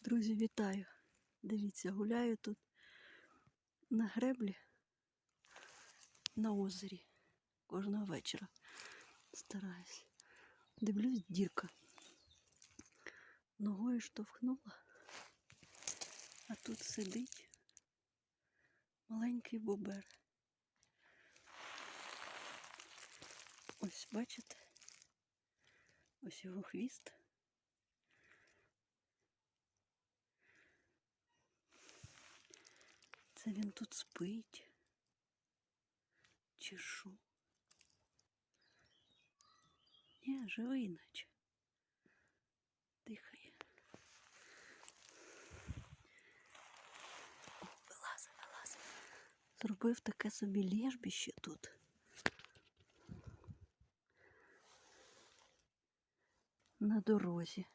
Друзі, вітаю! Дивіться, гуляю тут на греблі на озері кожного вечора. Стараюсь. Дивлюсь, дірка. Ногою штовхнула, а тут сидить маленький бобер. Ось бачите? Ось його хвіст. Це він тут спить. Чи що? Ні, живий наче. Дихає. О, вилазить, вилазить. Зробив таке собі лежбище тут. На дорозі.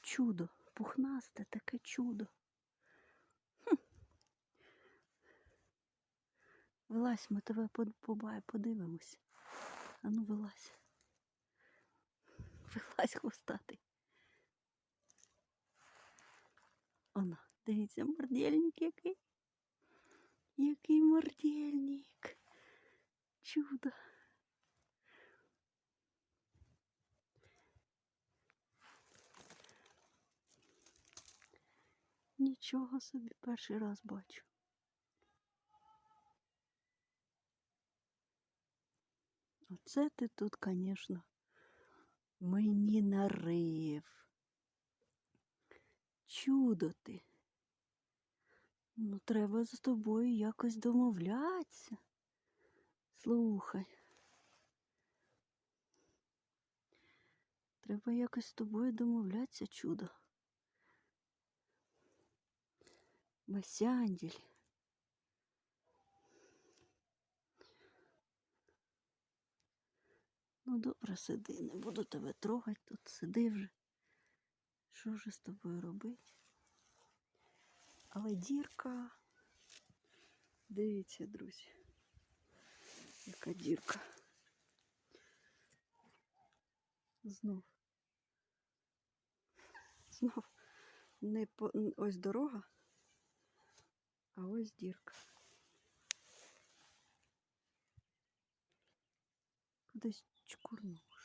Чудо, пухнасте таке чудо. Вилазь, ми тебе побай- подивимось. Ану, вилазь. Вилазь хвостатий. Оно, дивіться, мордельник який. Який мордельник. Чудо. Нічого собі перший раз бачу. Оце ти тут, звісно, мені нарив. Чудо ти. Ну, треба з тобою якось домовлятися. Слухай. Треба якось з тобою домовлятися, чудо. Масянділь. Ну, добре, сиди, не буду тебе трогати тут, сиди вже. Що вже з тобою робити? Але дірка. Дивіться, друзі. Яка дірка. Знов. Знов не по... ось дорога, а ось дірка. Кудись чкурнув.